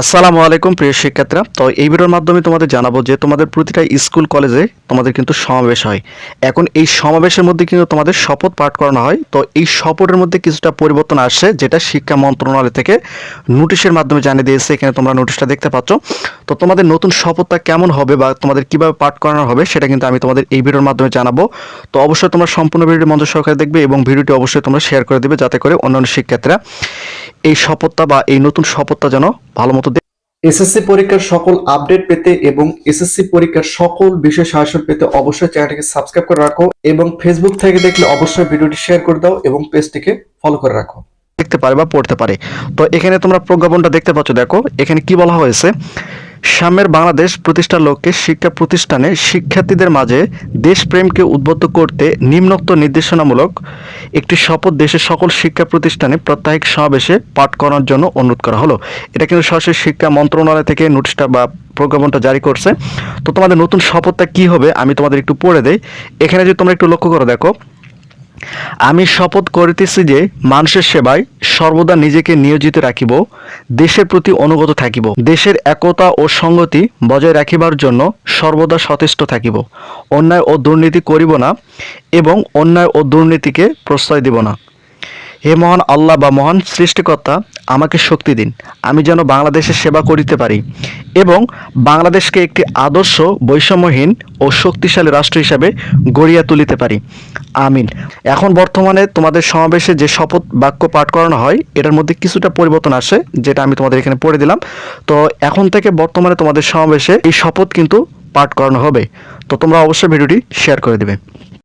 আসসালামু আলাইকুম, প্রিয় শিক্ষার্থীরা। তো এই ভিডিওর মাধ্যমে তোমাদের জানাব যে তোমাদের প্রতিটা স্কুল, কলেজে তোমাদের কিন্তু সমাবেশ হয়। এখন এই সমাবেশের মধ্যে কিন্তু তোমাদের শপথ পাঠ করানো হয়। তো এই শপথের মধ্যে কিছুটা পরিবর্তন আসছে, যেটা শিক্ষা মন্ত্রণালয় থেকে নোটিশের মাধ্যমে জানিয়ে দিয়েছে। এখানে তোমরা নোটিশটা দেখতে পাচ্ছ। তো তোমাদের নতুন শপথটা কেমন হবে বা তোমাদের কীভাবে পাঠ করানো হবে, সেটা কিন্তু আমি তোমাদের এই ভিডিওর মাধ্যমে জানাব। তো অবশ্যই তোমরা সম্পূর্ণ ভিডিওটি মঞ্চ সহকারে দেখবে এবং ভিডিওটি অবশ্যই তোমরা শেয়ার করে দেবে, যাতে করে অন্যান্য শিক্ষার্থীরা এই শপথটা বা এই নতুন শপথটা যেন ভালো মতো এসএসসি পরীক্ষার সকল আপডেট পেতে এবং এসএসসি পরীক্ষার সকল বিষয় সাহায্য পেতে অবশ্যই চ্যানেলটিকে সাবস্ক্রাইব করে রাখো এবং ফেসবুক থেকে দেখলে অবশ্যই ভিডিওটি শেয়ার করে দাও এবং পেজটিকে ফলো করে রাখো। দেখতে পারে বা পড়তে পারে। তো এখানে তোমরা প্রজ্ঞাপনটা দেখতে পাচ্ছ দেখো। এখানে কি বলা হয়েছে? সাম্যের বাংলাদেশ প্রতিষ্ঠার লক্ষ্যে শিক্ষা প্রতিষ্ঠানে শিক্ষার্থীদের মাঝে দেশপ্রেমকে উদ্বুদ্ধ করতে নিম্নোক্ত নির্দেশনামূলক একটি শপথ দেশের সকল শিক্ষা প্রতিষ্ঠানে প্রত্যাহিক সমাবেশে পাঠ করার জন্য অনুরোধ করা হলো। এটা কিন্তু সরাসরি শিক্ষা মন্ত্রণালয় থেকে নোটিশটা বা প্রজ্ঞাপনটা জারি করছে। তো তোমাদের নতুন শপথটা কি হবে আমি তোমাদের একটু পড়ে দেই। এখানে যদি তোমরা একটু লক্ষ্য করে দেখো আমি শপথ করিতেছি যে মানুষের সেবায় সর্বদা নিজেকে নিয়োজিত রাখিব, দেশের প্রতি অনুগত থাকিব। দেশের একতা ও সংগতি বজায় রাখিবার জন্য সর্বদা সচেষ্ট থাকিব। অন্যায় ও দুর্নীতি করিব না এবং অন্যায় ও দুর্নীতিকে প্রশ্রয় দিব না। হে মহান আল্লাহ বা মহান সৃষ্টিকর্তা, আমাকে শক্তি দিন। আমি যেন বাংলাদেশের সেবা করিতে পারি এবং বাংলাদেশকে একটি আদর্শ, বৈষম্যহীন ও শক্তিশালী রাষ্ট্র হিসাবে গড়িয়া তুলিতে পারি। আমিন। এখন বর্তমানে তোমাদের সমাবেশে যে শপথ বাক্য পাঠ করানো হয়, এটার মধ্যে কিছুটা পরিবর্তন আসে, যেটা আমি তোমাদের এখানে পড়ে দিলাম। তো এখন থেকে বর্তমানে তোমাদের সমাবেশে এই শপথ কিন্তু পাঠ করানো হবে। তো তোমরা অবশ্যই ভিডিওটি শেয়ার করে দেবে।